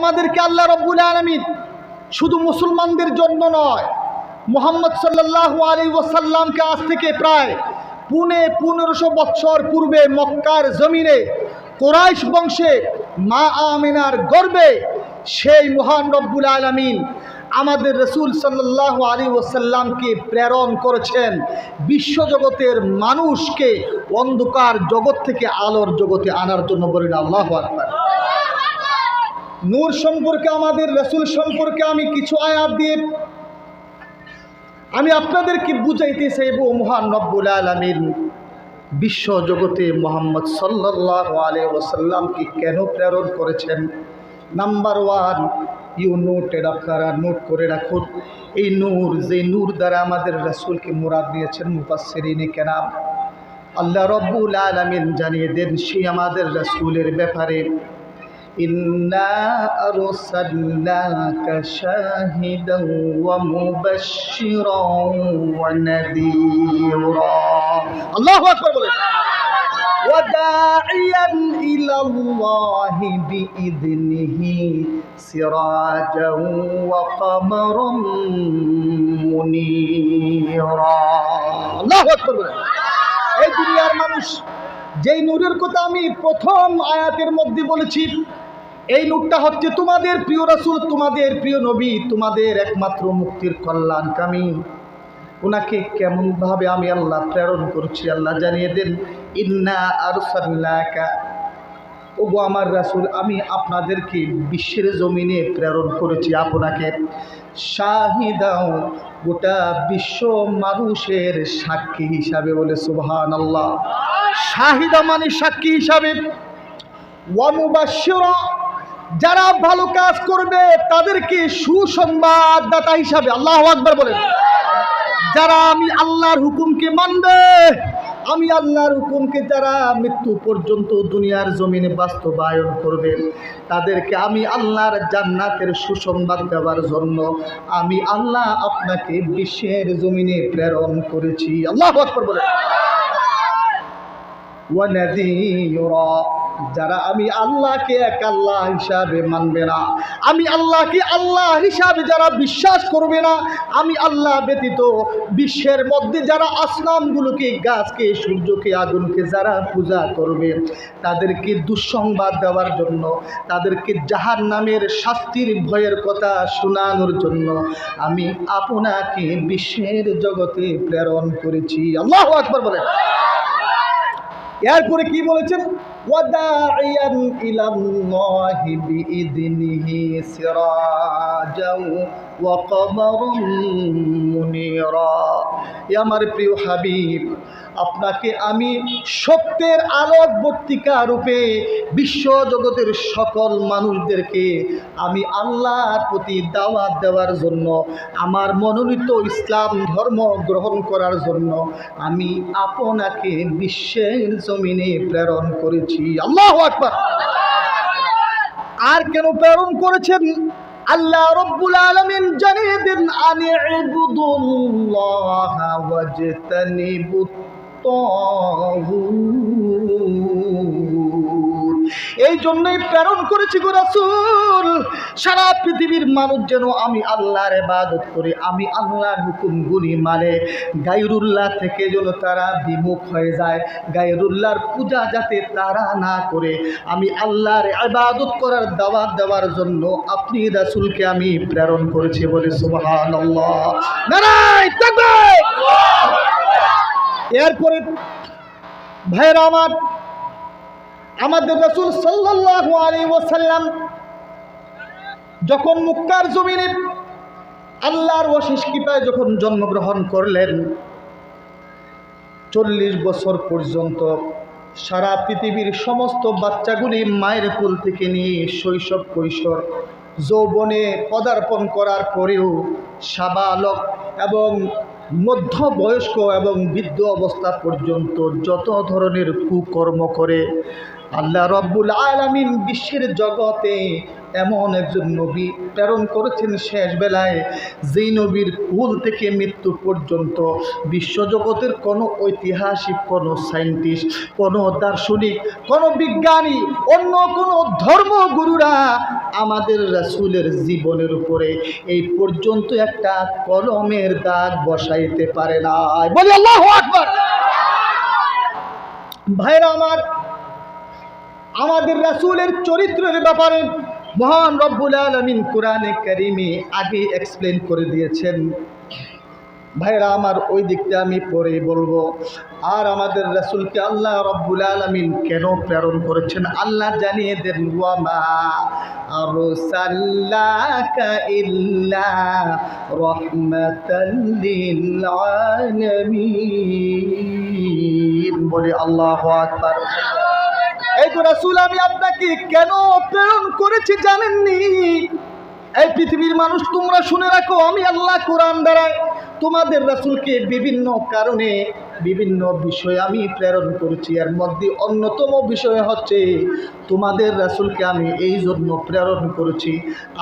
আমাদেরকে আল্লাহ রব্বুল আলমিন শুধু মুসলমানদের জন্য নয়, মোহাম্মদ সাল্লাহ আলী ওসাল্লামকে আজ থেকে প্রায় পুনে পনেরোশো বৎসর পূর্বে মক্কার জমিনে কোরাইশ বংশে মা আমিনার গর্বে সেই মহান রব্বুল আলমিন আমাদের রসুল সাল্লাহ আলী ওসাল্লামকে প্রেরণ করেছেন। বিশ্বজগতের মানুষকে অন্ধকার জগৎ থেকে আলোর জগতে আনার জন্য বলেন আল্লাহ আকবার। নূর সম্পর্কে, আমাদের রসুল সম্পর্কে আমি কিছু আয়াত দিয়ে আমি আপনাদেরকে বুঝাইতে চাইব, মহান রব্বুল আলমিন, বিশ্ব জগতে মোহাম্মদ সাল্লাহ আলী ওসাল্লামকে কেন প্রেরণ করেছেন? নাম্বার ওয়ান ইউ নোটেড আপনারা নোট করে রাখুন। এই নূর, যে নূর দ্বারা আমাদের রসুলকে মুরাদ দিয়েছেন মুফাসসিরিনে কেনাম আল্লাহ রব্বুল আলমিন জানিয়ে দেন সেই আমাদের রসুলের ব্যাপারে إنا أرسلناك شاهدا ومبشرا ونذيرا الله أكبر বলে وداعيا إلى الله بإذنه سراجا وقمرا منيرا الله أكبر বলে এই দুনিয়ার মানুষ যেই নূরের কথা আমি প্রথম আয়াতের মধ্যে বলেছি এই নূরটা হচ্ছে তোমাদের প্রিয় রাসুল, তোমাদের প্রিয় নবী, তোমাদের একমাত্র মুক্তির কল্যাণকামী। ওনাকে কেমনভাবে আমি আল্লাহ প্রেরণ করছি, আল্লাহ জানিয়ে দেন, ইন্না আরসাল্লাকা ওগো আমার রাসুল, আমি আপনাদেরকে বিশ্বের জমিনে প্রেরণ করেছি আপনাকে। শাহিদাও গোটা বিশ্ব মানুষের সাক্ষী হিসাবে বলে সুবহান আল্লাহ শাহিদা মানে সাক্ষী হিসাবে। ওয়ামুবাশিরা যারা ভালো কাজ করবে, তাদেরকে সুসংবাদদাতা হিসাবে আল্লাহ আকবার বলেন। যারা আমি আল্লাহর হুকুমকে মানবে, আমি আল্লাহর হুকুমকে যারা মৃত্যু পর্যন্ত দুনিয়ার জমিনে বাস্তবায়ন করবে, তাদেরকে আমি আল্লাহর জান্নাতের সুসংবাদ দেওয়ার জন্য আমি আল্লাহ আপনাকে বিশ্বের জমিনে প্রেরণ করেছি। আল্লাহ আকবার বলে ওয়ানাযীরা যারা আমি আল্লাহকে এক আল্লাহ হিসাবে মানবে না, আমি আল্লাহকে আল্লাহ হিসাবে যারা বিশ্বাস করবে না, আমি আল্লাহ ব্যতীত বিশ্বের মধ্যে যারা আসনামগুলোকে গাছকে, সূর্যকে, আগুনকে যারা পূজা করবে, তাদেরকে দুঃসংবাদ দেওয়ার জন্য, তাদেরকে জাহার নামের শাস্তির ভয়ের কথা শোনানোর জন্য আমি আপনাকে বিশ্বের জগতে প্রেরণ করেছি। আল্লাহ আকবর বলে এরপরে কি বলেছেন? وداعيا إلى الله بإذنه سراجا. আমার প্রিয় হাবিব, আপনাকে আমি সত্যের আলোকবর্তিকা রূপে বিশ্ব জগতের সকল মানুষদেরকে আমি আল্লাহর প্রতি দাওয়াত দেওয়ার জন্য, আমার মনোনীত ইসলাম ধর্ম গ্রহণ করার জন্য আমি আপনাকে বিশ্বের জমিনে প্রেরণ করেছি। আল্লাহ আকবার। আর কেন প্রেরণ করেছেন? আল্লাহ রব্বুল আলামিন জানিয়ে দেন আনি ইবুদুল্লাহ ওয়াজতানিবুত তাগুত। এই জন্যই প্রেরণ করেছি গো রাসূল, সারা পৃথিবীর মানুষ যেন আমি আল্লাহর ইবাদত করি, আমি আল্লাহর হুকুমগুলি মানে। গায়রুল্লাহ থেকে যেন তারা বিমুখ হয়ে যায়, গায়রুল্লাহর পূজা যাতে তারা না করে। আমি আল্লাহর ইবাদত করার দাওয়াত দেওয়ার জন্য আপনি রাসুলকে আমি প্রেরণ করেছি বলে সুবহানাল্লাহ। নারায় তাকবীর! এরপরে ভাইরা আমার আমাদের রসুল ওয়াসাল্লাম যখন মুক্কার জমিনে আল্লাহর অশেষ কৃপায় যখন জন্মগ্রহণ করলেন, চল্লিশ বছর পর্যন্ত সারা পৃথিবীর সমস্ত বাচ্চাগুলি মায়ের কোল থেকে নিয়ে শৈশব কৈশোর যৌবনে পদার্পণ করার পরেও সাবালক এবং মধ্যবয়স্ক এবং বৃদ্ধ অবস্থা পর্যন্ত যত ধরনের কুকর্ম করে আল্লাহ রব্বুল আলামিন বিশ্বের জগতে এমন একজন নবী প্রেরণ করেছেন শেষ বেলায় যেই নবীর কুল থেকে মৃত্যু পর্যন্ত বিশ্বজগতের কোনো ঐতিহাসিক, কোনো সায়েন্টিস্ট, কোনো দার্শনিক, কোনো বিজ্ঞানী, অন্য কোনো ধর্মগুরুরা আমাদের রাসূলের জীবনের উপরে এই পর্যন্ত একটা কলমের দাগ বসাইতে পারে না বলি আল্লাহ আকবার। ভাইরা আমার আমাদের রাসূলের চরিত্রের ব্যাপারে মহান রব্বুল আলমিন কোরআনে কারিমে আগে এক্সপ্লেন করে দিয়েছেন। ভাইরা, আমার ওই দিকটা আমি পরে বলব। আর আমাদের রাসূলকে আল্লাহ রব্বুল আলমিন কেন প্রেরণ করেছেন? আল্লাহ জানিয়ে দেন বলে, আল্লাহ আকবার। আমি আপনাকে কেন করেছি জানেননি? এই পৃথিবীর মানুষ, তোমরা শুনে রাখো, আমি আল্লাহ কোরআন দ্বারায় তোমাদের রাসুলকে বিভিন্ন কারণে বিভিন্ন বিষয় আমি প্রেরণ করেছি। এর মধ্যে অন্যতম বিষয় হচ্ছে, তোমাদের রাসূলকে আমি এই জন্য প্রেরণ করেছি।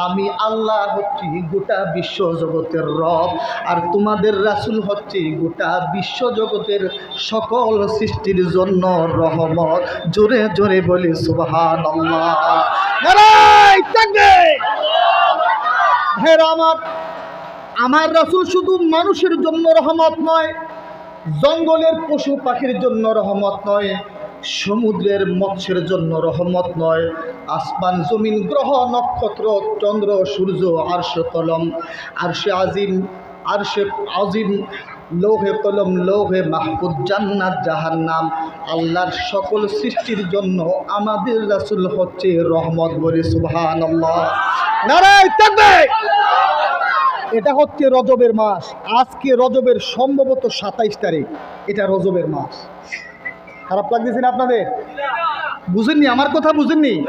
আমি আল্লাহ হচ্ছি গোটা বিশ্ব জগতের রব, আর তোমাদের রাসূল হচ্ছে গোটা বিশ্ব জগতের সকল সৃষ্টির জন্য রহমত। জোরে জোরে বলি সুবহান হ্যাঁ আমার আমার রাসূল শুধু মানুষের জন্য রহমত নয়, জঙ্গলের পশু পাখির জন্য রহমত নয়, সমুদ্রের মৎস্যের জন্য রহমত নয়, আসমান, জমিন, গ্রহ, নক্ষত্র, চন্দ্র, সূর্য, আরশ, কলম, আরশে আজিম আরশে আজিম, লৌহে কলম, লৌহে মাহফুজ, জান্নাত, জাহান্নাম, আল্লাহর সকল সৃষ্টির জন্য আমাদের রাসূল হচ্ছে রহমত বলে সুবহানাল্লাহ। নারায় এটা হচ্ছে রজবের মাস। আজকে রজবের সম্ভবত সাতাইশ তারিখ। এটা রজবের মাস। খারাপ লাগতেছে না আপনাদের? বুঝেননি? আমার কথা বুঝেননি?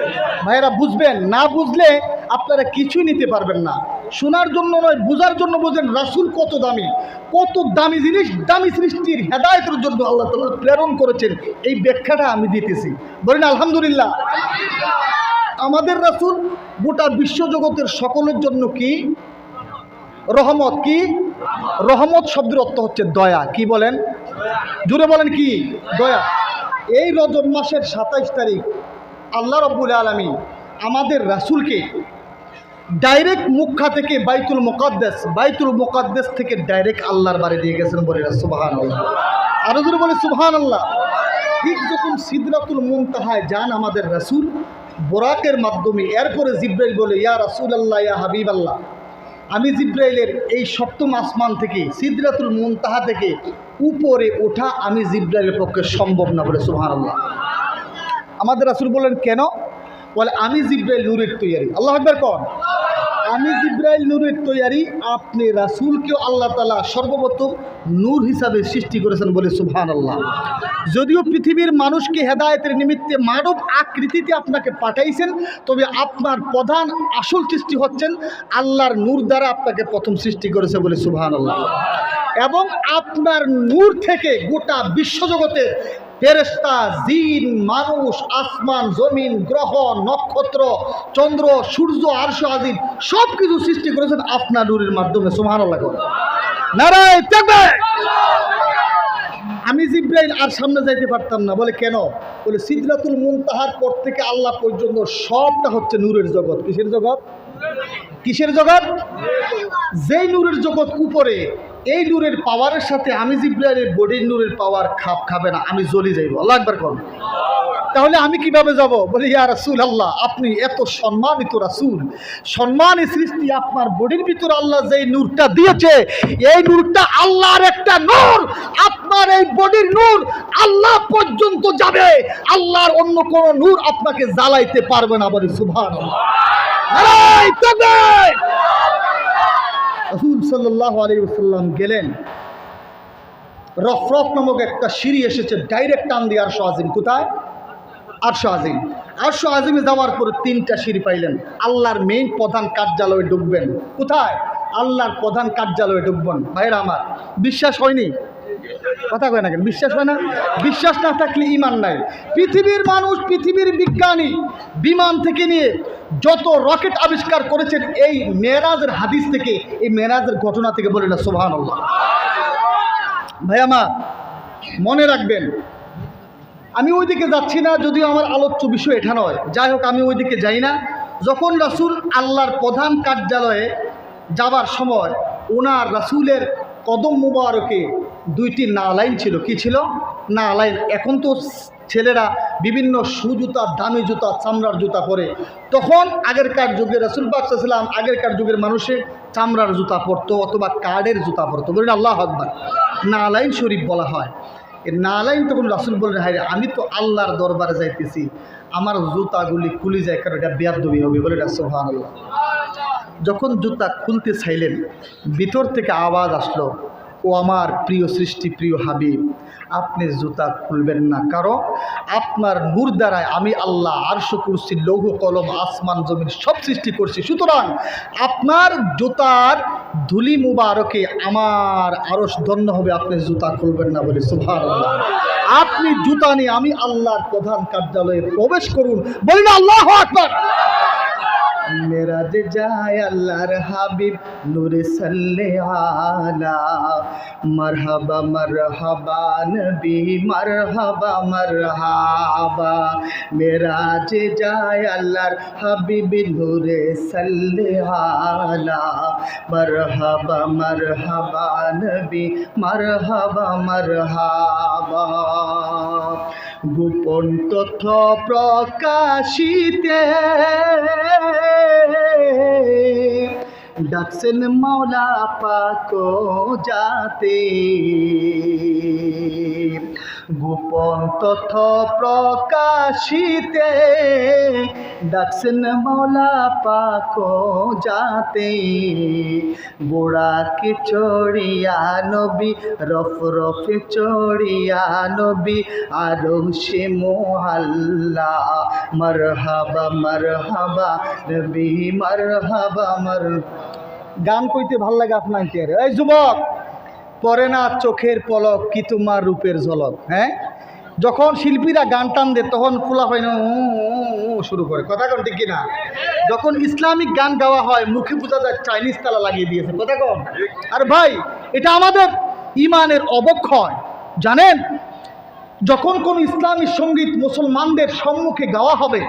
ভাইয়েরা, বুঝবেন? না বুঝলে আপনারা কিছুই নিতে পারবেন না। শোনার জন্য নয়, বোঝার জন্য বোঝেন রাসুল কত দামি। কত দামি জিনিস, দামি সৃষ্টির হেদায়তের জন্য আল্লাহ তালা প্রেরণ করেছেন। এই ব্যাখ্যাটা আমি দিতেছি। বলেন, আলহামদুলিল্লাহ। আমাদের রাসুল গোটা বিশ্বজগতের সকলের জন্য কি? রহমত কি? রহমত শব্দের অর্থ হচ্ছে দয়া। কি বলেন? জুড়ে বলেন কি? দয়া। এই রজব মাসের সাতাইশ তারিখ আল্লাহ রব্বুল আলমী আমাদের রাসূলকে ডাইরেক্ট মুখা থেকে বাইতুল মোকাদ্দেস বাইতুল মোকাদ্দেস থেকে ডাইরেক্ট আল্লাহর বাড়ি দিয়ে গেছেন বলে সুবাহান আল্লাহ আরও জোরে বলে সুবহান আল্লাহ ঠিক যখন সিদরাতুল মুনতাহায় যান আমাদের রাসূল, বোরাকের মাধ্যমে, এরপরে জিব্রাইল বলে, ইয়া রাসূল আল্লাহ ইয়া হাবিব আল্লাহ আমি জিব্রাইলের এই সপ্তম আসমান থেকে সিদ্রাতুল মুনতাহা থেকে উপরে ওঠা আমি জিব্রাইলের পক্ষে সম্ভব না বলে সুহান আল্লাহ আমাদের আসুর বললেন, কেন? বলে, আমি জিব্রাইল নূরের তৈরি আল্লাহ আকবর কন। আমি জিব্রাইল নূরের তৈয়ারি, আপনি রাসূলকেও আল্লাহ তালা সর্বপ্রথম নূর হিসাবে সৃষ্টি করেছেন বলে সুবহান আল্লাহ যদিও পৃথিবীর মানুষকে হেদায়তের নিমিত্তে মানব আকৃতিতে আপনাকে পাঠাইছেন, তবে আপনার প্রধান আসল সৃষ্টি হচ্ছেন আল্লাহর নূর দ্বারা আপনাকে প্রথম সৃষ্টি করেছে বলে সুবহান আল্লাহ এবং আপনার নূর থেকে গোটা বিশ্বজগতের ফেরেস্তা জিন, মানুষ, আসমান, জমিন, গ্রহ, নক্ষত্র, চন্দ্র, সূর্য, আরশ আজিম সব কিছু সৃষ্টি করেছেন আপনার নূরের মাধ্যমে, সুবহানাল্লাহ করে। নারায় তাকবীর! আমি জিব্রাইল আর সামনে যাইতে পারতাম না, বলে কেন? বলে সিদরাতুল মুনতাহার পর থেকে আল্লাহ পর্যন্ত সবটা হচ্ছে নূরের জগৎ। কিসের জগৎ? কিসের জগৎ? যেই নূরের জগৎ উপরে এই নূরের পাওয়ারের সাথে আমি জিব্রাইলের বডির নূরের পাওয়ার খাপ খাবে না, আমি জ্বলি যাইব। আল্লাহ একবার কর। তাহলে আমি কীভাবে যাব? বলি, ইয়া রাসূল আল্লাহ আপনি এত সম্মানিত রাসূল। সম্মানী সৃষ্টি আপনার বডির ভিতরে আল্লাহ যেই নূরটা দিয়েছে, এই নূরটা আল্লাহর একটা নূর। আপনার এই বডির নূর আল্লাহ পর্যন্ত যাবে। আল্লাহর অন্য কোন নূর আপনাকে জ্বালাইতে পারবে না বলি রসুল সাল্লাহ আলী গেলেন। রফরফ নামক একটা সিঁড়ি এসেছে ডাইরেক্ট টান দিয়ে আরশো আজিম। কোথায়? আরশো আজিম। আরশো আজিমে যাওয়ার পরে তিনটা সিঁড়ি পাইলেন। আল্লাহর মেইন প্রধান কার্যালয়ে ঢুকবেন। কোথায়? আল্লাহর প্রধান কার্যালয়ে ঢুকবেন। ভাইরা আমার, বিশ্বাস হয়নি? কথা কয় না কেন? বিশ্বাস হয় না? বিশ্বাস না থাকলে ইমান নাই। পৃথিবীর মানুষ, পৃথিবীর বিজ্ঞানী বিমান থেকে নিয়ে যত রকেট আবিষ্কার করেছেন, এই মেরাজের হাদিস থেকে, এই মেরাজের ঘটনা থেকে বলে না সোভান ভাই আমার মনে রাখবেন, আমি ওইদিকে যাচ্ছি না, যদিও আমার আলোচ্য বিষয় এটা নয়। যাই হোক, আমি ওইদিকে যাই না। যখন রাসূল আল্লাহর প্রধান কার্যালয়ে যাবার সময়, ওনার রাসূলের কদম মুবারকে দুইটি নালাইন ছিল। কি ছিল? না নালাইন এখন তো ছেলেরা বিভিন্ন সু সুজুতা, দামি জুতা, চামড়ার জুতা পরে। তখন আগেরকার যুগে রাসুল বাকসাম আগেরকার যুগের মানুষে চামড়ার জুতা পরতো অথবা কার্ডের জুতা পরতো। বলেন আল্লাহ আকবার। নালাইন শরীফ বলা হয়। এই নালাইন তখন রাসুল বললেন, হায় আমি তো আল্লাহর দরবারে যাইতেছি। আমার জুতাগুলি খুলে যায়, কারণ এটা বেয়াদবি হবে। বলে আল্লাহ যখন জুতা খুলতে চাইলেন, ভিতর থেকে আওয়াজ আসলো। ও আমার প্রিয় সৃষ্টি, প্রিয় হাবিব, আপনি জুতা খুলবেন না। কারণ আপনার নূর দ্বারায় আমি আল্লাহ, আরশ করছি লৌহ কলম, আসমান, জমিন সব সৃষ্টি করছি। সুতরাং আপনার জুতার ধুলি মুবারকে আমার আরশ ধন্য হবে, আপনি জুতা খুলবেন না বলে। সুভার আপনি জুতা নিয়ে আমি আল্লাহর প্রধান কার্যালয়ে প্রবেশ করুন। বলি না আল্লাহ আকবার। মেরাজ যায় আল্লাহর হাবিব নূরে সাল্লে আলা মারহাবা মারহাবা নবী মারহাবা মারহাবা মেরাজ যায় আল্লাহর হাবিব নূরে সাল্লে আলা মারহাবা মারহাবা নবী মারহাবা মারহাবা গোপন তথ্য প্রকাশিতে ডাকছেন মাওলা পাক যাতে গোপন তথ্য প্রকাশিতে ডাকছেন মাওলা পাক যাতে গোড়াকে চড়িয়া নবী, রফ রফে চড়িয়া নবী, আরও সে মোহাল্লা। মারহাবা মারহাবা, নবী, মারহাবা, মার গান কইতে ভালো লাগে আপনার এই যুবক! পরে না চোখের পলক কি তোমার রূপের ঝলক হ্যাঁ? যখন শিল্পীরা গান টান দেয়, তখন ফুলা হয় না শুরু করে। কথা কোন ঠিক কিনা? যখন ইসলামিক গান গাওয়া হয়, মুখে বোঝা যায় চাইনিজ তালা লাগিয়ে দিয়েছে। কথা কোন? আর ভাই, এটা আমাদের ইমানের অবক্ষয়, জানেন? যখন কোন ইসলামী সংগীত মুসলমানদের সম্মুখে গাওয়া হবে,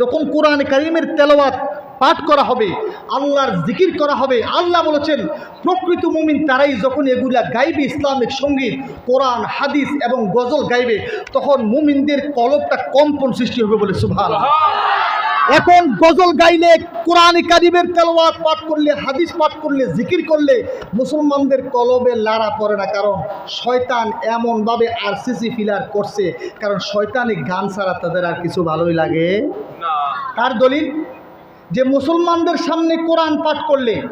যখন কোরআন করিমের তেলাওয়াত পাঠ করা হবে আল্লাহর জিকির করা হবে। আল্লাহ বলেছেন প্রকৃত মুমিন তারাই যখন এগুলা গাইবে ইসলামিক সংগীত কোরআন হাদিস এবং গজল গাইবে তখন মুমিনদের কলবটা কম্পন সৃষ্টি হবে বলে সুভান এখন গজল গাইলে কোরআন কারিমের তেলাওয়াত পাঠ করলে হাদিস পাঠ করলে জিকির করলে মুসলমানদের কলবে লাড়া পড়ে না। কারণ শয়তান এমনভাবে আর সিসি ফিলার করছে কারণ শয়তানি গান ছাড়া তাদের আর কিছু ভালোই লাগে। তার দলিল? যে মুসলমানদের সামনে কোরআন পাঠ করলে,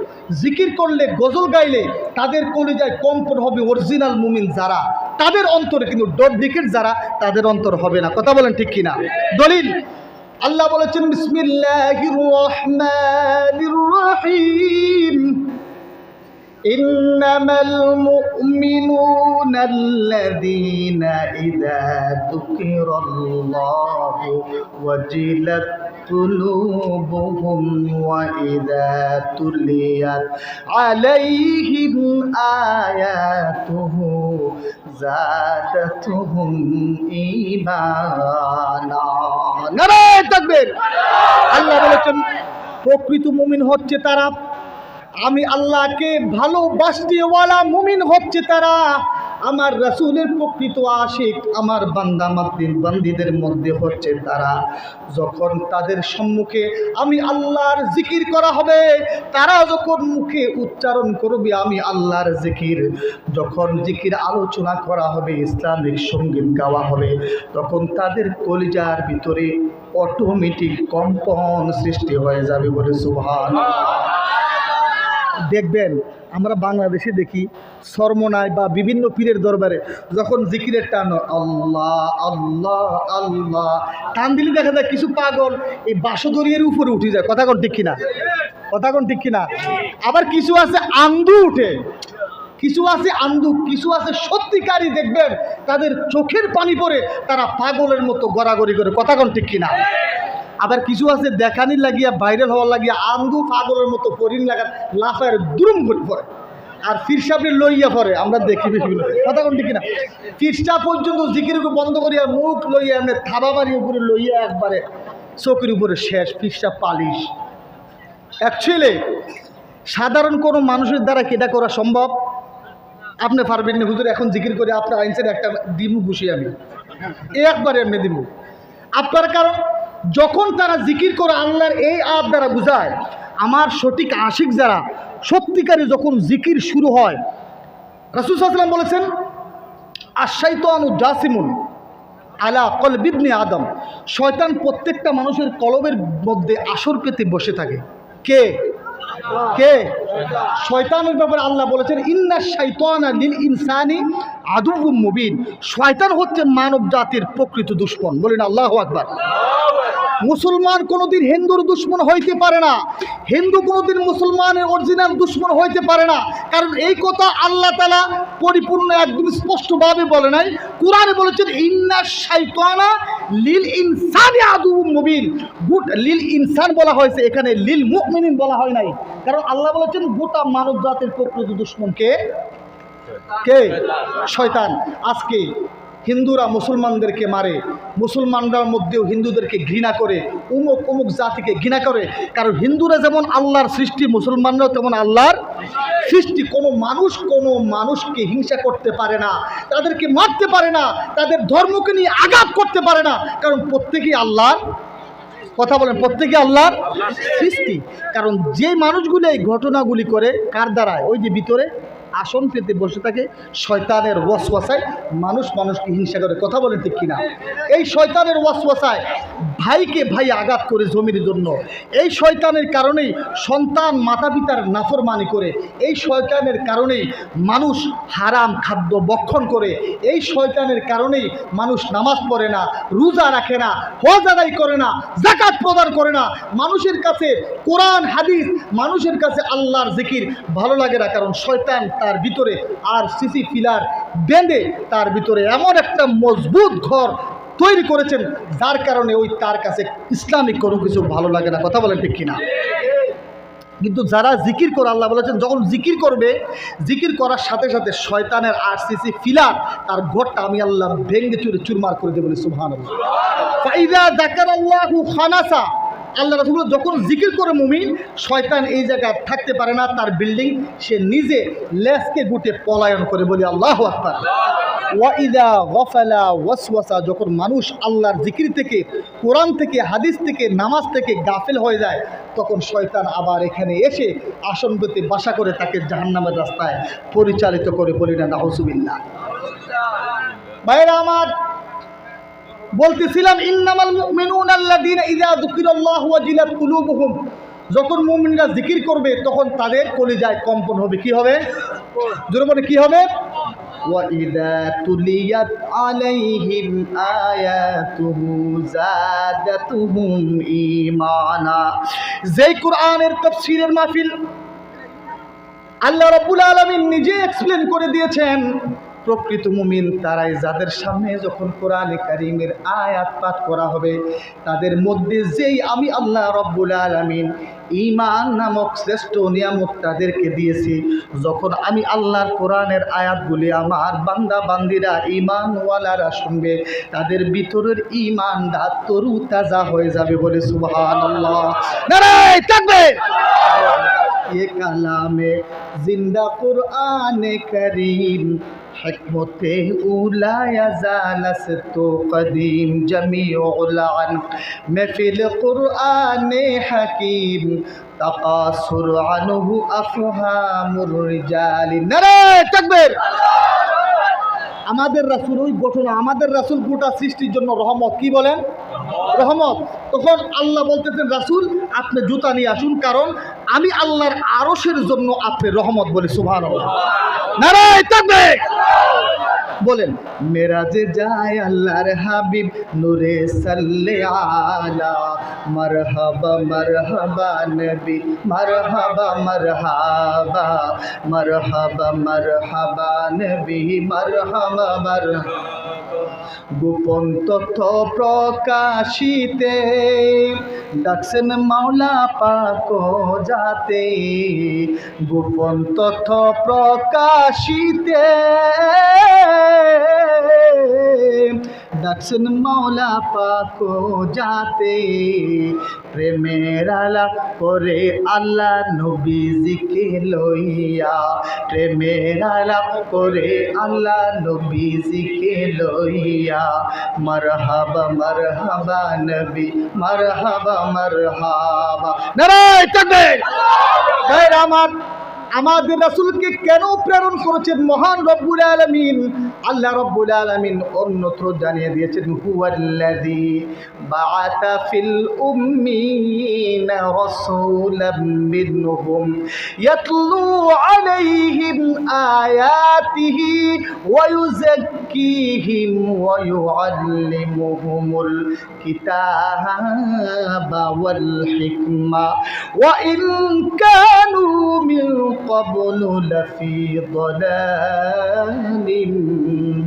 জিকির করলে, গজল গাইলে, তাদের কলিজায় কম্পন হবে অরিজিনাল মুমিন যারা। তাদের অন্তরে কিন্তু ডুপ্লিকেট যারা, তাদের অন্তর হবে না। কথা বলেন ঠিক কিনা? দলিল, আল্লাহ বলেছেন, বিসমিল্লাহির রহিম। إنما المؤمنون الذين إذا ذكر الله وجلت قلوبهم وإذا تليت عليهم آياته زادتهم إيمانا নারায় তাকবীর আল্লাহ বলেছেন প্রকৃত মুমিন হচ্ছে তারা আমি আল্লাহকে ভালোবাসতেওয়ালা মুমিন হচ্ছে তারা। আমার রাসূলের প্রকৃত আশিক, আমার বান্দা মাতৃ বান্দিদের মধ্যে হচ্ছে তারা। যখন তাদের সম্মুখে আমি আল্লাহর জিকির করা হবে, তারা যখন মুখে উচ্চারণ করবে, আমি আল্লাহর জিকির। যখন জিকির আলোচনা করা হবে ইসলামিক সংগীত গাওয়া হবে, তখন তাদের কলিজার ভিতরে অটোমেটিক কম্পন সৃষ্টি হয়ে যাবে বলে সুবহান দেখবেন, আমরা বাংলাদেশে দেখি সরমনায় বা বিভিন্ন পীরের দরবারে যখন জিকিরের টান আল্লাহ আল্লাহ আল্লাহ, টান দিলে দেখা যায় কিছু পাগল এই বাসদরিয়ার উপরে উঠে যায়। কথা কোন ঠিক কিনা? কথা কোন ঠিক কিনা? আবার কিছু আছে আন্দু উঠে। কিছু আছে আন্দু, কিছু আছে সত্যিকারই দেখবেন, তাদের চোখের পানি পড়ে তারা পাগলের মতো গড়াগড়ি করে। কথা কোন ঠিক কিনা? আবার কিছু আছে দেখানি লাগিয়া ভাইরাল হওয়ার লাগিয়া আন্দু পাগলের মতো ফরিন লাগা লাফায় দুরুম করে পড়ে। আর ফিরসাপে লইয়া পড়ে, আমরা দেখি বেশিগুলো কথা কোন ঠিক কিনা? ফিরসা পর্যন্ত জিকিরকে বন্ধ করিয়া মুখ লইয়া এমনি থাবা বাড়ি উপরে লইয়া একবারে চোখের উপরে শেষ পিসটা পালিশ। অ্যাকচুয়ালি সাধারণ কোনো মানুষের দ্বারা কেটা করা সম্ভব? আপনি পারবেন না, হুজুর, এখন জিকির করে আপনার আইনসের একটা দিমু ঘুষি আমি। একবারে এমনি দিব আপনার কারণ যখন তারা জিকির করে আল্লাহর এই আপ দ্বারা বুঝায়, আমার সঠিক আশিক যারা, সত্যিকারী যখন জিকির শুরু হয়, রাসুল সাল্লাম বলেছেন আশাই তো আনু জাসিমুন আলা কল বিবনি আদম। শয়তান প্রত্যেকটা মানুষের কলবের মধ্যে আসর পেতে বসে থাকে। কে? কে? শয়তানের ব্যাপারে আল্লাহ বলেছেন, ইন্না শৈতানা লিল ইনসানি আদুবুম মুবিন। শয়তান হচ্ছে মানব জাতির প্রকৃত দুশ্মন। বলেন আল্লাহ আকবার। মুসলমান কোনোদিন হিন্দুর দুশ্মন হইতে পারে না। হিন্দু কোনোদিন মুসলমানের অরিজিনাল দুশ্মন হইতে পারে না। কারণ এই কথা আল্লাহ তালা পরিপূর্ণ একদম স্পষ্টভাবে বলে নাই। কোরআনে বলেছেন, ইন্না শাইতানা লিল ইনসানি আদু মুবিন। গুট লিল ইনসান বলা হয়েছে এখানে, লিল মুমিনিন বলা হয় নাই। কারণ আল্লাহ বলেছেন, গোটা মানব জাতির প্রকৃত দুশ্মনকে কে? শয়তান। আজকে হিন্দুরা মুসলমানদেরকে মারে মুসলমানরার মধ্যেও হিন্দুদেরকে ঘৃণা করে, উমুক উমুক জাতিকে ঘৃণা করে। কারণ হিন্দুরা যেমন আল্লাহর সৃষ্টি, মুসলমানরাও তেমন আল্লাহর সৃষ্টি। কোনো মানুষ কোনো মানুষকে হিংসা করতে পারে না, তাদেরকে মারতে পারে না, তাদের ধর্মকে নিয়ে আঘাত করতে পারে না। কারণ প্রত্যেকেই আল্লাহর, কথা বলেন প্রত্যেকে আল্লাহর সৃষ্টি। কারণ যে মানুষগুলো এই ঘটনাগুলি করে, কার দ্বারায়? ওই যে ভিতরে আসন পেতে বসে থাকে শয়তানের ওয়াসওয়াসায়। মানুষ মানুষকে হিংসা করে। কথা বলেন ঠিক কিনা? এই শয়তানের ওয়াসওয়াসায় ভাইকে ভাই আঘাত করে জমির জন্য। এই শয়তানের কারণেই সন্তান মাতা পিতার নাফরমানি করে। এই শয়তানের কারণেই মানুষ হারাম খাদ্য বক্ষণ করে। এই শয়তানের কারণেই মানুষ নামাজ পড়ে না, রোজা রাখে না, হজ আদায় করে না জাকাত প্রদান করে না। মানুষের কাছে কোরআন, হাদিস, মানুষের কাছে আল্লাহর জিকির ভালো লাগে না। কারণ শয়তান তার ভিতরে আর সিসি ফিলার বেঁধে তার ভিতরে এমন একটা মজবুত ঘর তৈরি করেছেন, যার কারণে ওই তার কাছে ইসলামিক কোনো কিছু ভালো লাগে না। কথা বলেন ঠিক কিনা? কিন্তু যারা জিকির করে, আল্লাহ বলেছেন, যখন জিকির করবে, জিকির করার সাথে সাথে শয়তানের আর সিসি ফিলার, তার ঘরটা আমি আল্লাহ ভেঙ্গে চুরে চুরমার করে দেবো সুহান ফাইদা জাকার আল্লাহ খানাসা আল্লাহ রসুল যখন জিকির করে মুমিন, শয়তান এই জায়গায় থাকতে পারে না, তার বিল্ডিং সে নিজে লেসকে গুটে পলায়ন করে বলি আল্লাহ আকবার। ওয়াইদা গফালা ওয়াসওয়াসা, যখন মানুষ আল্লাহর জিকির থেকে, কোরআন থেকে, হাদিস থেকে, নামাজ থেকে গাফেল হয়ে যায়, তখন শয়তান আবার এখানে এসে আসন পেতে বাসা করে তাকে জাহান্নামের রাস্তায় পরিচালিত করে বলি না নাহসুবিল্লা ভাইরা আমার বলতেছিলাম ইন্নামাল মুমিনুন আল্লাযীনা ইযা যুকিরাল্লাহু ওয়াজিলাত কুলুবুহুম যখন মুমিনরা জিকির করবে তখন তাদের কলিজায় কম্পন হবে কি হবে জোরে বলে কি হবে وَإِذَا تُلِيَتْ عَلَيْهِمْ آيَاتُهُ زَادَتْهُمْ ঈমানা যেই কোরআনের তাফসীরের মাহফিল আল্লাহ রাব্বুল আলামিন নিজে এক্সপ্লেন করে দিয়েছেন প্রকৃত মুমিন তারাই যাদের সামনে যখন কোরআনে কারিমের আয়াত পাঠ করা হবে তাদের মধ্যে যেই আমি আল্লাহ রব্বুল আলামিন ইমান নামক শ্রেষ্ঠ নিয়ামক তাদেরকে দিয়েছি যখন আমি আল্লাহর কোরআনের আয়াতগুলি আমার বান্দা বান্দিরা ইমানওয়ালারা শুনবে তাদের ভিতরের ইমানটা তরু তাজা হয়ে যাবে বলে সুবহানাল্লাহ নারায় থাকবে ये कलाम जिंदा कुरान करीम حکمت اولا یزالس تو قدیم جمیع العن محفل قرآن حکیم تقاصر عنه افهام الرجال নারায় তাকবীর আমাদের রাসূল ওই ঘটনা আমাদের রাসূল গোটা সৃষ্টির জন্য রহমত কি বলেন রহমত তখন আল্লাহ বলতেছেন রাসূল আপনি জুতা নিয়ে আসুন কারণ আমি আল্লাহর আরশের জন্য আপনি রহমত বলি সুবহানাল্লাহ নারায় তাকবীর বলেন, মেরাজে যায় আল্লাহর হাবিব নূরে সাল্লে আলা, মারহাবা মারহাবা নবী, মারহাবা মারহাবা মারহাবা মারহাবা নবী, মারহাবা মারহাবা। গোপন তথ্য প্রকাশিতে। ডাকছেন মাওলা পাক যাতে গোপন তথ্য প্রকাশিতে। ডাকছেন মাওলা পাকো যাতে প্রেমের আলা করে আল্লাহ নবীজিকে লইয়া প্রেমের আলা করে আল্লাহ নবীজিকে লইয়া মারহাবা মারহাবা নবী মারহাবা মারহাবা নারায় তাকবীর আমার আমাদের রাসূলকে কেন প্রেরণ করেছেন মহান রব্বুল আলামিন? আল্লাহ রব্বুল আলামিন অন্যত্র জানিয়ে দিয়েছেন, হুয়াল্লাযী বাআতা ফিল উম্মিনা রাসূলাম মিনহুম ইয়াতলু আলাইহিম আয়াতিহি ওয়া ইউযাক্কিহিম ওয়া ইউআল্লিমুহুমুল কিতাবা ওয়াল হিকমা। ওয়া ইন কানু মিন قبل لفي ضلال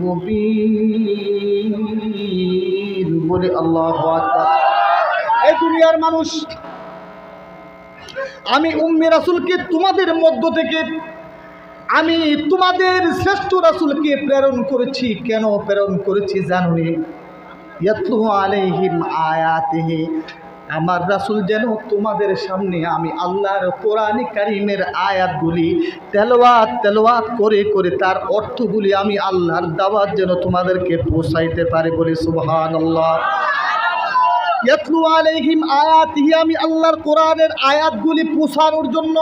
مبين বলে আল্লাহ এই দুনিয়ার মানুষ আমি উম্মি রাসূলকে তোমাদের মধ্য থেকে আমি তোমাদের শ্রেষ্ঠ রাসূলকে প্রেরণ করেছি কেন প্রেরণ করেছি জানুনি ইয়াতলু আলাইহিম আয়াতিহি আমার রাসুল যেন তোমাদের সামনে আমি আল্লাহর কোরআন কারিমের আয়াতগুলি তেলাওয়াত তেলাওয়াত করে করে তার অর্থগুলি আমি আল্লাহর দাওয়াত যেন তোমাদেরকে পৌঁছাইতে পারে বলে আলাইহিম আয়াতিহি আমি আল্লাহর কোরআনের আয়াতগুলি পৌঁছানোর জন্য,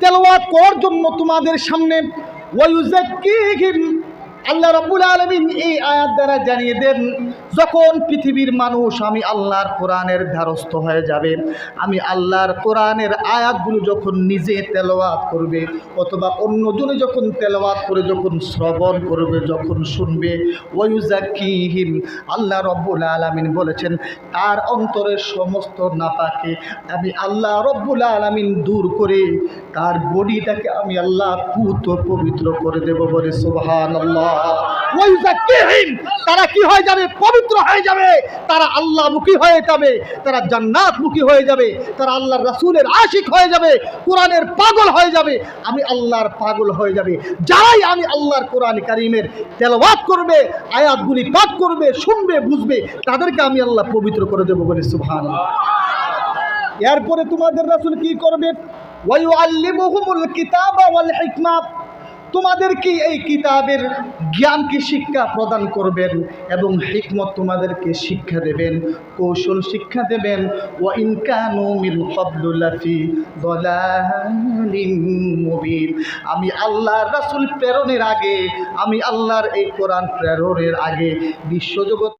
তেলাওয়াত করার জন্য তোমাদের সামনে আল্লাহ রাব্বুল আলামিন এই আয়াত দ্বারা জানিয়ে দেন যখন পৃথিবীর মানুষ, আমি আল্লাহর কোরআনের ধারস্থ হয়ে যাবে, আমি আল্লাহর কোরআনের আয়াতগুলো যখন নিজে তেলাওয়াত করবে, অথবা অন্যজনে যখন তেলাওয়াত করে, যখন শ্রবণ করবে, যখন শুনবে ওয়ুজাকিহিম আল্লাহ রব্বুল আলামিন বলেছেন, তার অন্তরের সমস্ত নাপাকে আমি আল্লাহ রব্বুল আলামিন দূর করে, তার বডিটাকে আমি আল্লাহ পুত পবিত্র করে দেব বলে ওয়ুজাকিহিম তারা কি হয়ে যাবে? পবিত্র হয়ে যাবে, তারা আল্লাহ মুখী হয়ে যাবে, তারা জান্নাত মুখী হয়ে যাবে, তারা আল্লাহর রাসূলের আশিক হয়ে যাবে, কোরআনের পাগল হয়ে যাবে, আমি আল্লাহর পাগল হয়ে যাবে। যারাই আমি আল্লাহর কোরআন কারিমের তেলাওয়াত করবে, আয়াতগুলি পাঠ করবে, শুনবে, বুঝবে, তাদেরকে আমি আল্লাহ পবিত্র করে দেবো বলে সুবহানাল্লাহ। এরপরে তোমাদের রাসূল কি করবে? ওয়ায়ু আল্লিমুহুমুল কিতাবা ওয়াল হিকমা। তোমাদেরকে এই কিতাবের জ্ঞানকে শিক্ষা প্রদান করবেন এবং হিকমত তোমাদেরকে শিক্ষা দেবেন, কৌশল শিক্ষা দেবেন? ও ইনকানু মিন কবলুলাফি মুবিন। আমি আল্লাহর রাসুল প্রেরণের আগে, আমি আল্লাহর এই কোরআন প্রেরণের আগে বিশ্বজগৎ